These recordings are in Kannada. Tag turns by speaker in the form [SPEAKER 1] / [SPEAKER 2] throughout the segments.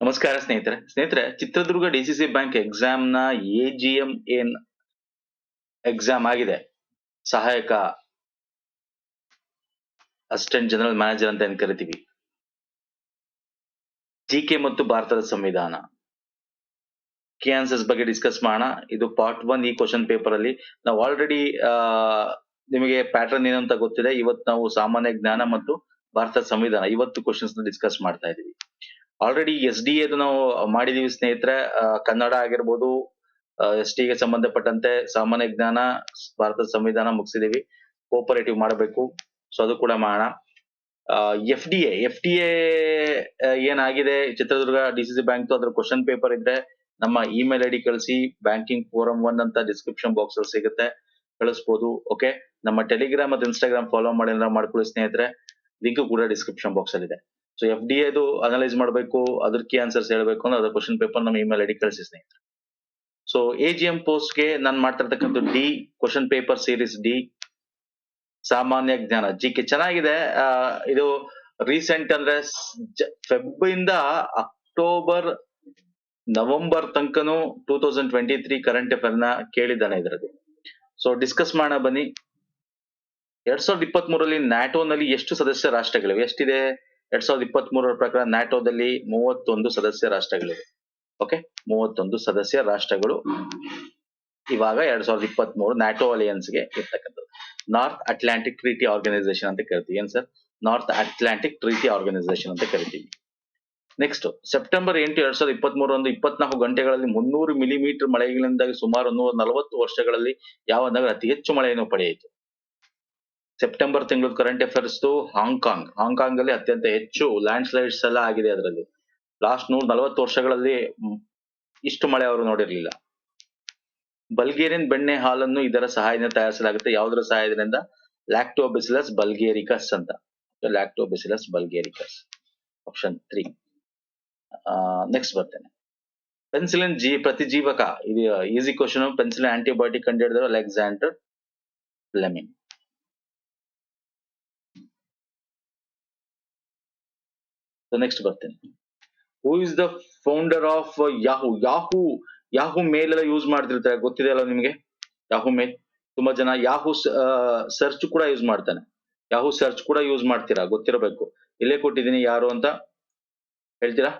[SPEAKER 1] ನಮಸ್ಕಾರ ಸ್ನೇಹಿತರೆ. ಸ್ನೇಹಿತರೆ, Chitradurga D C C bank ಎಕ್ಸಾಮ್ನ A G M ಏನ್ ಎಕ್ಸಾಮ್ ಆಗಿದೆ? ಸಹಾಯಕ ಅಸಿಸ್ಟೆಂಟ್ ಜನರಲ್ ಮ್ಯಾನೇಜರ್ ಅಂತ ಏನ್ ಕರಿತೀವಿ? ಜಿ ಕೆ ಮತ್ತು ಭಾರತದ ಸಂವಿಧಾನ. ಕೆ ಆನ್ಸರ್ಸ್ ಬಗ್ಗೆ ಡಿಸ್ಕಸ್ ಮಾಡೋಣ. ಇದು ಪಾರ್ಟ್ ಒನ್ ಈ ಕ್ವಶನ್ ಪೇಪರ್ ಅಲ್ಲಿ. ನಾವು ಆಲ್ರೆಡಿ ನಿಮಗೆ ಪ್ಯಾಟರ್ನ್ ಏನು ಅಂತ ಗೊತ್ತಿದೆ. ಇವತ್ತು ನಾವು ಸಾಮಾನ್ಯ ಜ್ಞಾನ ಮತ್ತು ಭಾರತದ ಸಂವಿಧಾನ. ಇವತ್ತು ಕ್ವಶನ್ಸ್ನ ಡಿಸ್ಕಸ್ ಮಾಡ್ತಾ ಇದೀವಿ ಆಲ್ರೆಡಿ ಎಸ್ ಡಿ ಎದು ನಾವು ಮಾಡಿದೀವಿ ಸ್ನೇಹಿತರೆ ಕನ್ನಡ ಆಗಿರ್ಬೋದು ಎಸ್ ಟಿಗೆ ಸಂಬಂಧಪಟ್ಟಂತೆ ಸಾಮಾನ್ಯ ಜ್ಞಾನ, ಭಾರತದ ಸಂವಿಧಾನ ಮುಗಿಸಿದೀವಿ ಕೋಪರೇಟಿವ್ ಮಾಡಬೇಕು. ಸೊ ಅದು ಕೂಡ ಮಾಡೋಣ. F D A F D ಏನಾಗಿದೆ? Chitradurga D C C bank ಅದ್ರ ಕ್ವಶನ್ ಪೇಪರ್ ಇದ್ರೆ ನಮ್ಮ ಇಮೇಲ್ ಐ ಡಿ ಕಳಿಸಿ ಬ್ಯಾಂಕಿಂಗ್ ಫೋರಂ ಒನ್ ಅಂತ ಡಿಸ್ಕ್ರಿಪ್ಷನ್ ಬಾಕ್ಸ್ ಅಲ್ಲಿ ಸಿಗುತ್ತೆ. ಕಳಿಸ್ಬೋದು ಓಕೆ ನಮ್ಮ ಟೆಲಿಗ್ರಾಮ್ ಮತ್ತು ಇನ್ಸ್ಟಾಗ್ರಾಮ್ ಫಾಲೋ ಮಾಡಿ ಮಾಡ್ಕೊಳ್ಳಿ ಸ್ನೇಹಿತರೆ. ಲಿಂಕ್ ಕೂಡ ಡಿಸ್ಕ್ರಿಪ್ಷನ್ ಬಾಕ್ಸ್ ಅಲ್ಲಿ ಇದೆ. ಸೊ ಎಫ್ ಡಿ ಎದು ಅನಲೈಸ್ ಮಾಡಬೇಕು ಅದ್ರ ಕಿ ಆನ್ಸರ್ಸ್ ಹೇಳಬೇಕು ಅಂದ್ರೆ ಅದ್ರ ಕ್ವಶನ್ ಪೇಪರ್ ನಮ್ಮ ಇಮೇಲ್ ಐಡಿ ಕಳಿಸಿ ಸ್ನೇಹಿತರೆ. ಸೊ ಎ ಜಿ ಎಂ ಪೋಸ್ಟ್ಗೆ ನಾನು ಮಾಡ್ತಾ ಇರ್ತಕ್ಕಂಥ the question paper series the ಸಾಮಾನ್ಯ ಜ್ಞಾನ. ಜಿ ಕೆ ಚೆನ್ನಾಗಿದೆ. ಇದು ರೀಸೆಂಟ್ ಅಂದ್ರೆ ಫೆಬ್ ಇಂದ October November ತನಕನು two thousand twenty three current ಅಫೇರ್ನ ಕೇಳಿದ್ದಾನೆ ಇದರಲ್ಲಿ. ಸೊ ಡಿಸ್ಕಸ್ ಮಾಡೋಣ ಬನ್ನಿ. ಎರಡ್ ಸಾವಿರದ ಇಪ್ಪತ್ತ್ ಮೂರಲ್ಲಿ ನ್ಯಾಟೋನಲ್ಲಿ ಎಷ್ಟು ಸದಸ್ಯ ರಾಷ್ಟ್ರಗಳಿವೆ? ಎಷ್ಟಿದೆ? ಎರಡ್ ಸಾವಿರದ ಇಪ್ಪತ್ತ್ ಮೂರರ ಪ್ರಕಾರ ನ್ಯಾಟೋದಲ್ಲಿ ಮೂವತ್ತೊಂದು ಸದಸ್ಯ ರಾಷ್ಟ್ರಗಳಿವೆ. ಓಕೆ ಮೂವತ್ತೊಂದು ಸದಸ್ಯ ರಾಷ್ಟ್ರಗಳು ಇವಾಗ ಎರಡ್ ಸಾವಿರದ ಇಪ್ಪತ್ತ್ ಮೂರು ನ್ಯಾಟೋ ಅಲಿಯನ್ಸ್ಗೆ ಇರ್ತಕ್ಕಂಥದ್ದು. ನಾರ್ತ್ ಅಟ್ಲಾಂಟಿಕ್ ಟ್ರೀಟಿ ಆರ್ಗನೈಸೇಷನ್ ಅಂತ ಕರಿತೀವಿ. ಏನ್ sir? North Atlantic Treaty Organisation ಅಂತ ಕರಿತೀವಿ. ನೆಕ್ಸ್ಟ್ ಸೆಪ್ಟೆಂಬರ್ ಎಂಟು ಎರಡ್ ಸಾವಿರದ ಇಪ್ಪತ್ತ್ ಮೂರರಂದು ಇಪ್ಪತ್ನಾಲ್ಕು ಗಂಟೆಗಳಲ್ಲಿ ಮುನ್ನೂರು ಮಿಲಿಮೀಟರ್ ಮಳೆಗಳಿಂದಾಗಿ ಸುಮಾರು ನೂರ ನಲವತ್ತು ವರ್ಷಗಳಲ್ಲಿ ಯಾವ ನಗರ ಅತಿ ಹೆಚ್ಚು ಮಳೆಯನ್ನು ಪಡೆಯಿತು? ಸೆಪ್ಟೆಂಬರ್ ತಿಂಗಳ ಕರೆಂಟ್ ಅಫೇರ್ಸ್ ಹಾಂಗ್ಕಾಂಗ್ ಹಾಂಗ್ಕಾಂಗ್ ಅಲ್ಲಿ ಅತ್ಯಂತ ಹೆಚ್ಚು ಲ್ಯಾಂಡ್ ಸ್ಲೈಡ್ಸ್ ಎಲ್ಲ ಆಗಿದೆ ಅದರಲ್ಲಿ. ಲಾಸ್ಟ್ ನೂರ ನಲವತ್ತು ವರ್ಷಗಳಲ್ಲಿ ಇಷ್ಟು ಮಳೆ ಅವರು ನೋಡಿರಲಿಲ್ಲ. ಬಲ್ಗೇರಿಯನ್ ಬೆಣ್ಣೆ ಹಾಲನ್ನು ಇದರ ಸಹಾಯದಿಂದ ತಯಾರಿಸಲಾಗುತ್ತೆ. ಯಾವುದರ ಸಹಾಯದಿಂದ? ಲ್ಯಾಕ್ಟೋಬಿಸಿಲಸ್ ಬಲ್ಗೇರಿಕಸ್ ಅಂತ. Lactobacillus bulgaricus option three next ಬರ್ತೇನೆ. ಪೆನ್ಸಿಲಿನ್ ಜಿ, ಪ್ರತಿಜೀವಕ. ಇದು ಈಸಿ ಕ್ವಶನ್ ಪೆನ್ಸಿಲಿನ್ ಆಂಟಿಬಯೋಟಿಕ್ ಕಂಡುಹಿಡಿದರು ಅಲೆಕ್ಸಾಂಡರ್ ಫ್ಲೆಮಿಂಗ್ ನೆಕ್ಸ್ಟ್ ಬರ್ತೇನೆ. Who is the founder of Yahoo Yahoo Yahoo mail ಎಲ್ಲ ಯೂಸ್ ಮಾಡ್ತಿರ್ತಾರೆ. ಗೊತ್ತಿದೆ ಅಲ್ಲ ನಿಮಗೆ? ಯಾಹು ಮೇಲ್ ತುಂಬಾ ಜನ ಯಾಹು ಸರ್ಚ್ ಕೂಡ ಯೂಸ್ ಮಾಡ್ತಾನೆ. ಯಾಹು ಸರ್ಚ್ ಕೂಡ ಯೂಸ್ ಮಾಡ್ತೀರಾ? ಗೊತ್ತಿರಬೇಕು. ಇಲ್ಲೇ ಕೊಟ್ಟಿದ್ದೀನಿ ಯಾರು ಅಂತ. ಹೇಳ್ತೀರಾ?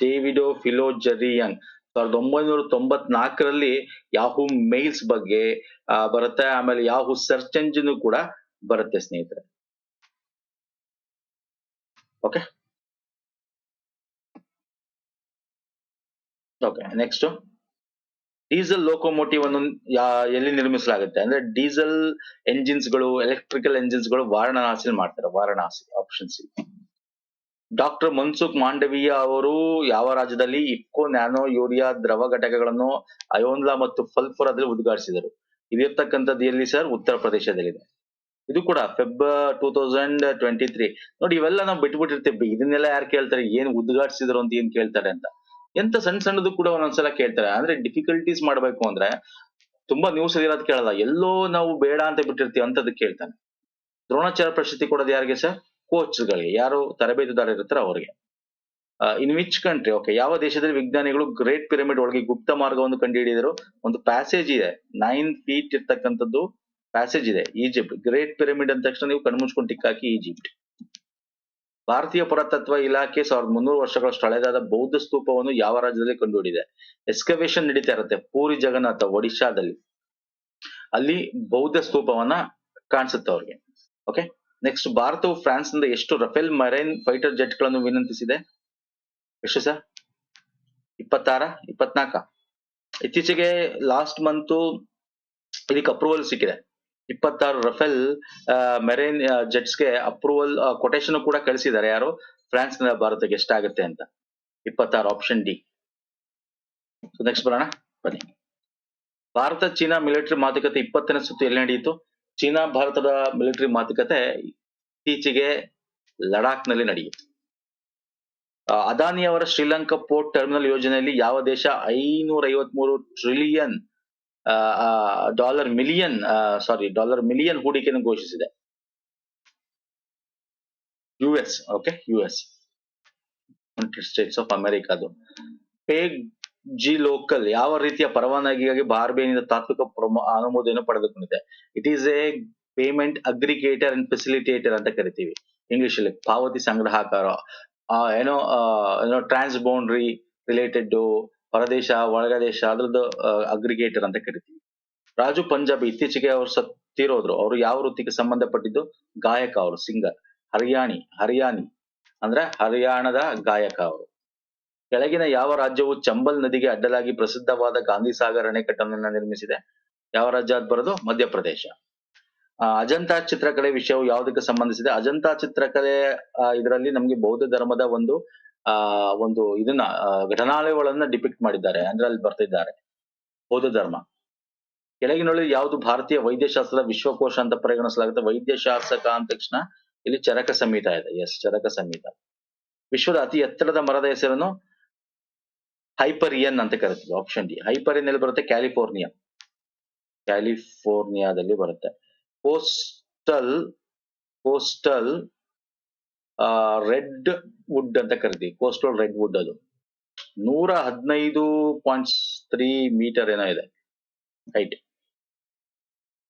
[SPEAKER 1] ಡೇವಿಡೋ ಫಿಲೋಜರಿಯನ್ ಸಾವಿರದ ಒಂಬೈನೂರ ತೊಂಬತ್ನಾಲ್ಕರಲ್ಲಿ ಯಾಹು ಮೇಲ್ಸ್ ಬಗ್ಗೆ ಬರುತ್ತೆ. ಆಮೇಲೆ ಯಾಹು ಸರ್ಚ್ ಎಂಜಿನ್ ಕೂಡ ಬರುತ್ತೆ ಸ್ನೇಹಿತರೆ. Okay okay next diesel locomotive ಅನ್ನು ಎಲ್ಲಿ ನಿರ್ಮಿಸಲಾಗುತ್ತೆ? ಅಂದ್ರೆ ಡೀಸೆಲ್ ಎಂಜಿನ್ಸ್ಗಳು ಎಲೆಕ್ಟ್ರಿಕಲ್ ಎಂಜಿನ್ಸ್ಗಳು ವಾರಣಾಸಿ ಮಾಡ್ತಾರೆ, Varanasi option C. Doctor Mansukh Mandaviya ಅವರು ಯಾವ ರಾಜ್ಯದಲ್ಲಿ ಇಫ್ಕೋ ನ್ಯಾನೋ ಯೂರಿಯಾ ದ್ರವ ಘಟಕಗಳನ್ನು ಅಯೋನ್ಲಾ ಮತ್ತು ಫಲ್ಪುರದಲ್ಲಿ ಉದ್ಘಾಟಿಸಿದರು? ಇದಿರ್ತಕ್ಕಂಥದ್ದು ಎಲ್ಲಿ ಸರ್? ಉತ್ತರ ಪ್ರದೇಶದಲ್ಲಿದೆ. ಇದು ಕೂಡ Feb two thousand twenty three ನೋಡಿ, ಇವೆಲ್ಲ ನಾವು ಬಿಟ್ಬಿಟ್ಟಿರ್ತೀವಿ. ಇದನ್ನೆಲ್ಲ ಯಾರು ಕೇಳ್ತಾರೆ? ಏನ್ ಉದ್ಘಾಟಿಸಿದ್ರು ಅಂತ ಏನ್ ಕೇಳ್ತಾರೆ ಅಂತ. ಎಂತ ಸಣ್ಣ ಸಣ್ಣದು ಕೂಡ ಒಂದೊಂದ್ಸಲ ಕೇಳ್ತಾರೆ. ಅಂದ್ರೆ ಡಿಫಿಕಲ್ಟೀಸ್ ಮಾಡ್ಬೇಕು ಅಂದ್ರೆ ತುಂಬಾ ನ್ಯೂಸ್ ಇರೋದ್ ಕೇಳಲ್ಲ. ಎಲ್ಲೋ ನಾವು ಬೇಡ ಅಂತ ಬಿಟ್ಟಿರ್ತೀವಿ ಅಂತದ್ ಕೇಳ್ತಾನೆ. ದ್ರೋಣಾಚಾರ್ಯ ಪ್ರಶಸ್ತಿ ಕೊಡೋದು ಯಾರಿಗೆ ಸರ್? ಕೋಚ್ಗಳಿಗೆ ಯಾರು ತರಬೇತುದಾರ ಇರ್ತಾರೆ ಅವ್ರಿಗೆ ಇನ್ ವಿಚ್ ಕಂಟ್ರಿ ಓಕೆ ಯಾವ ದೇಶದಲ್ಲಿ ವಿಜ್ಞಾನಿಗಳು ಗ್ರೇಟ್ ಪಿರಮಿಡ್ ಒಳಗೆ ಗುಪ್ತ ಮಾರ್ಗವನ್ನು ಕಂಡುಹಿಡಿದರು? ಒಂದು ಪ್ಯಾಸೇಜ್ ಇದೆ. ನೈನ್ ಫೀಟ್ ಇರ್ತಕ್ಕಂಥದ್ದು ಪ್ಯಾಸೇಜ್ ಇದೆ. ಈಜಿಪ್ಟ್ ಗ್ರೇಟ್ ಪಿರಮಿಡ್ ಅಂದ ತಕ್ಷಣ ನೀವು ಕಣ್ಮುಚ್ಕೊಂಡು ಟಿಕ್ ಹಾಕಿ ಈಜಿಪ್ಟ್. ಭಾರತೀಯ ಪುರಾತತ್ವ ಇಲಾಖೆ ಸಾವಿರದ ಮುನ್ನೂರು ವರ್ಷಗಳಷ್ಟು ಹಳೆದಾದ ಬೌದ್ಧ ಸ್ತೂಪವನ್ನು ಯಾವ ರಾಜ್ಯದಲ್ಲಿ ಕಂಡುಹಿಡಿದೆ? ಎಕ್ಸ್ಕವೇಷನ್ ನಡೀತಾ ಇರುತ್ತೆ ಪೂರಿ ಜಗನ್ನಾಥ, ಒಡಿಶಾದಲ್ಲಿ. ಅಲ್ಲಿ ಬೌದ್ಧ ಸ್ತೂಪವನ್ನ ಕಾಣಿಸುತ್ತೆ ಅವ್ರಿಗೆ. ಓಕೆ ನೆಕ್ಸ್ಟ್ ಭಾರತವು ಫ್ರಾನ್ಸ್ನಿಂದ ಎಷ್ಟು ರಫೇಲ್ ಮರೈನ್ ಫೈಟರ್ ಜೆಟ್ಗಳನ್ನು ವಿನಂತಿಸಿದೆ? ಎಷ್ಟು ಸರ್? ಇಪ್ಪತ್ತಾರ? ಇಪ್ಪತ್ನಾಲ್ಕ ಇತ್ತೀಚೆಗೆ ಲಾಸ್ಟ್ ಮಂತ್ ಇದಕ್ಕೆ ಅಪ್ರೂವಲ್ ಸಿಕ್ಕಿದೆ. ಇಪ್ಪತ್ತಾರು ರಫೇಲ್ ಮೆರೈನ್ ಜೆಟ್ಸ್ಗೆ ಅಪ್ರೂವಲ್ ಕೊಟೇಶನ್ ಕೂಡ ಕಳಿಸಿದ್ದಾರೆ. ಯಾರು? ಫ್ರಾನ್ಸ್ನಿಂದ ಭಾರತಕ್ಕೆ ಎಷ್ಟಾಗುತ್ತೆ ಅಂತ. ಇಪ್ಪತ್ತಾರು ಆಪ್ಷನ್ ಡಿ ನೆಕ್ಸ್ಟ್ ಬರೋಣ. ಬನ್ನಿ. ಭಾರತ, ಚೀನಾ ಮಿಲಿಟರಿ ಮಾತುಕತೆ ಇಪ್ಪತ್ತನೇ ಸುತ್ತು ಎಲ್ಲಿ ನಡೆಯಿತು? ಚೀನಾ, ಭಾರತದ ಮಿಲಿಟರಿ ಮಾತುಕತೆ ಇತ್ತೀಚೆಗೆ ಲಡಾಖ್ನಲ್ಲಿ ನಡೆಯಿತು ಅದಾನಿ ಅವರ ಶ್ರೀಲಂಕಾ ಪೋರ್ಟ್ ಟರ್ಮಿನಲ್ ಯೋಜನೆಯಲ್ಲಿ ಯಾವ ದೇಶ ಐನೂರ ಐವತ್ಮೂರು trillion dollar million sorry dollar million ಹೂಡಿಕೆಯನ್ನು ಘೋಷಿಸಿದೆ. U S okay U S United States of ಅಮೆರಿಕಾದು PayGlocal ಯಾವ ರೀತಿಯ ಪರವಾನಗಿಗಾಗಿ ಬಾರ್ಬೇನಿಂದ ತಾತ್ವಿಕ ಅನುಮೋದನೆಯನ್ನು ಅನುಮೋದನೆ ಪಡೆದುಕೊಂಡಿದೆ? It is a payment aggregator and facilitator ಅಂತ ಕರಿತೀವಿ. ಇಂಗ್ಲಿಷ್ ಅಲ್ಲಿ ಪಾವತಿ ಸಂಗ್ರಹಕಾರ ಏನೋ ಏನೋ ಟ್ರಾನ್ಸ್ ಬೌಂಡ್ರಿ ರಿಲೇಟೆಡ್ ಹೊರದೇಶ ಒಳಗದೇಶ, ಅದ್ರದ್ದು ಅಗ್ರಿಗೇಟರ್ ಅಂತ ಕರಿತೀವಿ. ರಾಜು ಪಂಜಾಬ್ ಇತ್ತೀಚೆಗೆ ಅವರು ಸತ್ತಿರೋದ್ರು. ಅವರು ಯಾವ ವೃತ್ತಿಗೆ ಸಂಬಂಧಪಟ್ಟಿದ್ದು? ಗಾಯಕ ಅವರು ಸಿಂಗರ್ ಹರಿಯಾಣಿ ಹರಿಯಾಣಿ. ಅಂದ್ರೆ ಹರಿಯಾಣದ ಗಾಯಕ ಅವರು. ಕೆಳಗಿನ ಯಾವ ರಾಜ್ಯವು ಚಂಬಲ್ ನದಿಗೆ ಅಡ್ಡಲಾಗಿ ಪ್ರಸಿದ್ಧವಾದ ಗಾಂಧಿ ಸಾಗರ್ ಅಣೆಕಟ್ಟನ್ನು ನಿರ್ಮಿಸಿದೆ? ಯಾವ ರಾಜ್ಯ ಅದ್ ಬರೋದು? ಮಧ್ಯಪ್ರದೇಶ. ಅಜಂತಾ ಚಿತ್ರಕಲೆ ವಿಷಯವು ಯಾವುದಕ್ಕೆ ಸಂಬಂಧಿಸಿದೆ? ಅಜಂತಾ ಚಿತ್ರಕಲೆ ಇದರಲ್ಲಿ ನಮಗೆ ಬೌದ್ಧ ಧರ್ಮದ ಒಂದು ಆ ಒಂದು ಇದನ್ನ ಆ, ಘಟನಾವಳಿಗಳನ್ನ ಡಿಪಿಕ್ಟ್ ಮಾಡಿದ್ದಾರೆ ಅಂದ್ರೆ ಅಲ್ಲಿ ಬರ್ತಿದ್ದಾರೆ. ಬೌದ್ಧ ಧರ್ಮ. ಕೆಳಗಿನಲ್ಲಿ ಯಾವುದು ಭಾರತೀಯ ವೈದ್ಯಶಾಸ್ತ್ರದ ವಿಶ್ವಕೋಶ ಅಂತ ಪರಿಗಣಿಸಲಾಗುತ್ತೆ ವೈದ್ಯಶಾಸ್ತ್ರಕ ಅಂದ ತಕ್ಷಣ ಇಲ್ಲಿ ಚರಕ ಸಂಹಿತ ಇದೆ. ಎಸ್ ಚರಕ ಸಂಹಿತ. ವಿಶ್ವದ ಅತಿ ಎತ್ತರದ ಮರದ ಹೆಸರನ್ನು ಹೈಪರಿಯನ್ ಅಂತ ಕರಿತೀವಿ ಆಪ್ಷನ್ ಡಿ ಹೈಪರಿಯನ್ ಎಲ್ಲಿ ಬರುತ್ತೆ? ಕ್ಯಾಲಿಫೋರ್ನಿಯಾ. ಕ್ಯಾಲಿಫೋರ್ನಿಯಾದಲ್ಲಿ ಬರುತ್ತೆ. ಕೋಸ್ಟಲ್ ಕೋಸ್ಟಲ್ ರೆಡ್ ವುಡ್ ಅಂತ ಕರಿತೀವಿ. ಕೋಸ್ಟಲ್ ರೆಡ್ ವುಡ್ ಅದು. ನೂರ ಹದಿನೈದು ಪಾಯಿಂಟ್ ತ್ರೀ ಮೀಟರ್ ಏನೋ ಇದೆ. ಹೈಟ್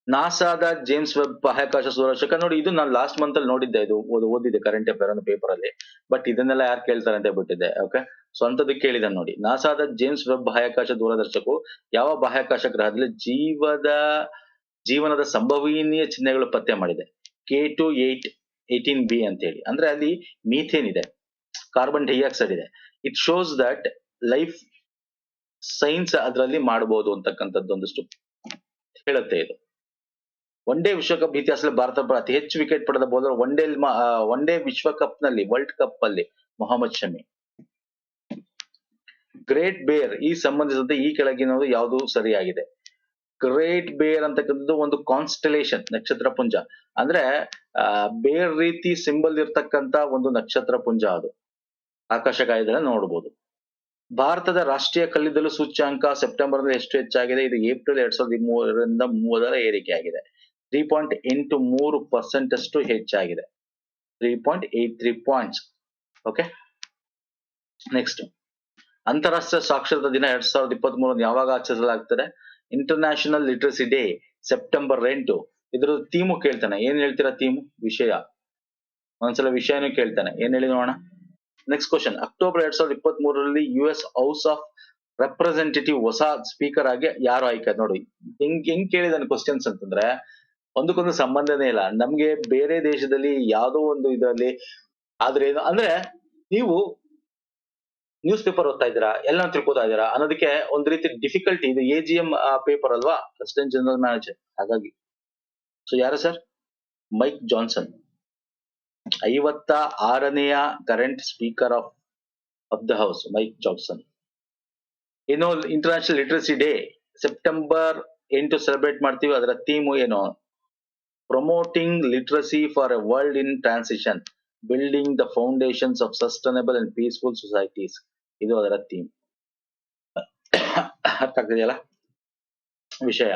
[SPEAKER 1] ನಾಸಾದ ಜೇಮ್ಸ್ ವೆಬ್ ಬಾಹ್ಯಾಕಾಶ ಸುರಕ್ಷಕ. ನೋಡಿ, ಇದು ನಾನು ಲಾಸ್ಟ್ ಮಂತ್ ಅಲ್ಲಿ ನೋಡಿದ್ದೆ. ಇದು ಓದಿದೆ ಕರೆಂಟ್ ಅಫೇರ್ ಅನ್ನೋ ಪೇಪರ್ ಅಲ್ಲಿ. ಬಟ್ ಇದನ್ನೆಲ್ಲ ಯಾರು ಕೇಳ್ತಾರೆ ಅಂತ ಬಿಟ್ಟಿದ್ದೆ ಓಕೆ ಸ್ವಂತದಕ್ಕೆ ಕೇಳಿದ ನೋಡಿ. ನಾಸಾದ ಜೇಮ್ಸ್ ವೆಬ್ ಬಾಹ್ಯಾಕಾಶ ದೂರದರ್ಶಕವು ಯಾವ ಬಾಹ್ಯಾಕಾಶ ಗ್ರಹದಲ್ಲಿ ಜೀವದ, ಜೀವನದ ಸಂಭವನೀಯ ಚಿಹ್ನೆಗಳು ಪತ್ತೆ ಮಾಡಿದೆ. K two eight eighteen B ಅಂತ ಹೇಳಿ ಅಂದ್ರೆ ಅಲ್ಲಿ ಮೀಥೇನ್ ಇದೆ ಕಾರ್ಬನ್ ಡೈಆಕ್ಸೈಡ್ ಇದೆ. It shows that life signs ಅದರಲ್ಲಿ ಮಾಡಬಹುದು ಅಂತಕ್ಕಂಥದ್ದು ಒಂದಷ್ಟು ಹೇಳುತ್ತೆ ಇದು. ಒನ್ ಡೇ ವಿಶ್ವಕಪ್ ಇತಿಹಾಸದಲ್ಲಿ ಭಾರತ ಅತಿ ಹೆಚ್ಚು ವಿಕೆಟ್ ಪಡೆದ bowler one day one day ವಿಶ್ವಕಪ್ನಲ್ಲಿ ವರ್ಲ್ಡ್ ಕಪ್ ಅಲ್ಲಿ ಮೊಹಮ್ಮದ್ ಶಮಿ. ಗ್ರೇಟ್ ಬೇರ್ ಈ ಸಂಬಂಧಿಸಿದಂತೆ ಈ ಕೆಳಗಿನದು ಯಾವುದು ಸರಿಯಾಗಿದೆ. ಗ್ರೇಟ್ ಬೇರ್ ಅಂತಕ್ಕಂಥದ್ದು ಒಂದು ಕಾನ್ಸ್ಟಲೇಷನ್ ನಕ್ಷತ್ರ ಪುಂಜ. ಅಂದ್ರೆ ಬೇರೆ ರೀತಿ ಸಿಂಬಲ್ ಇರ್ತಕ್ಕಂತ ಒಂದು ನಕ್ಷತ್ರ ಪುಂಜ ಅದು. ಆಕಾಶಕಾಯದಲ್ಲಿ ನೋಡಬಹುದು ಭಾರತದ ರಾಷ್ಟ್ರೀಯ ಕಲ್ಲಿದ್ದಲು ಸೂಚ್ಯಾಂಕ ಸೆಪ್ಟೆಂಬರ್ನಲ್ಲಿ ಎಷ್ಟು ಹೆಚ್ಚಾಗಿದೆ? ಇದು ಏಪ್ರಿಲ್ ಎರಡ್ ಸಾವಿರದ ಮೂರರಿಂದ ಮೂವತ್ತರ ಏರಿಕೆ ಆಗಿದೆ. ತ್ರೀ ಪಾಯಿಂಟ್ ಎಂಟು ಮೂರು ಪರ್ಸೆಂಟ್ ಅಷ್ಟು ಹೆಚ್ಚಾಗಿದೆ. Three point eight three points okay next ಅಂತಾರಾಷ್ಟ್ರೀಯ ಸಾಕ್ಷರತಾ ದಿನ ಎರಡ್ ಸಾವಿರದ ಇಪ್ಪತ್ತ್ ಮೂರನ್ನು ಯಾವಾಗ ಆಚರಿಸಲಾಗ್ತದೆ? ಇಂಟರ್ನ್ಯಾಷನಲ್ ಲಿಟ್ರಸಿ ಡೇ ಸೆಪ್ಟೆಂಬರ್ ಎಂಟು. ಇದ್ರ ಥೀಮು ಕೇಳ್ತಾನೆ. ಏನ್ ಹೇಳ್ತೀರಾ ಥೀಮು ವಿಷಯ. ಒಂದ್ಸಲ ವಿಷಯನೂ ಕೇಳ್ತಾನೆ. ಏನ್ ಹೇಳಿ ನೋಡೋಣ? ನೆಕ್ಸ್ಟ್ ಕ್ವಶನ್ ಅಕ್ಟೋಬರ್ ಎರಡ್ ಸಾವಿರದ ಇಪ್ಪತ್ತ್ ಮೂರರಲ್ಲಿ U S house of representative ಹೊಸ ಸ್ಪೀಕರ್ ಆಗಿ ಯಾರು ಆಯ್ಕೆ? ನೋಡಿ, ಹೆಂಗ್ ಹೆಂಗ್ ಕೇಳಿದಾನೆ ಕ್ವಶನ್ಸ್ ಅಂತಂದ್ರೆ, ಒಂದಕ್ಕೊಂದು ಸಂಬಂಧನೇ ಇಲ್ಲ. ನಮ್ಗೆ ಬೇರೆ ದೇಶದಲ್ಲಿ ಯಾವ್ದೋ ಒಂದು ಇದರಲ್ಲಿ ಆದ್ರೆ ಅಂದ್ರೆ ನೀವು ನ್ಯೂಸ್ ಪೇಪರ್ ಓದ್ತಾ ಇದ್ದೀರಾ ಎಲ್ಲ ತಿಳ್ಕೊತಾ ಇದ್ದೀರಾ ಅನ್ನೋದಕ್ಕೆ ಒಂದ್ ರೀತಿ ಡಿಫಿಕಲ್ಟಿ ಇದು. ಎ ಜಿ ಎಂ ಪೇಪರ್ ಅಲ್ವಾ? ಅಸಿಸ್ಟೆಂಟ್ ಜನರಲ್ ಮ್ಯಾನೇಜರ್ ಹಾಗಾಗಿ ಸೊ ಯಾರು ಸರ್ ಮೈಕ್ ಜಾನ್ಸನ್ ಐವತ್ತ ಆರನೆಯ current speaker of of the house Mike Johnson ಏನೋ ಇಂಟರ್ನ್ಯಾಷನಲ್ ಲಿಟ್ರಸಿ ಡೇ ಸೆಪ್ಟೆಂಬರ್ ಎಂಟು ಸೆಲೆಬ್ರೇಟ್ ಮಾಡ್ತೀವಿ, ಅದರ ಥೀಮು ಏನು? Promoting literacy for a world in transition building the foundations of sustainable and peaceful societies ಇದು ಅದರ ಥೀಮ್ ಅರ್ಥ ಆಗ್ತಿದೆಯಲ್ಲ? ವಿಷಯ.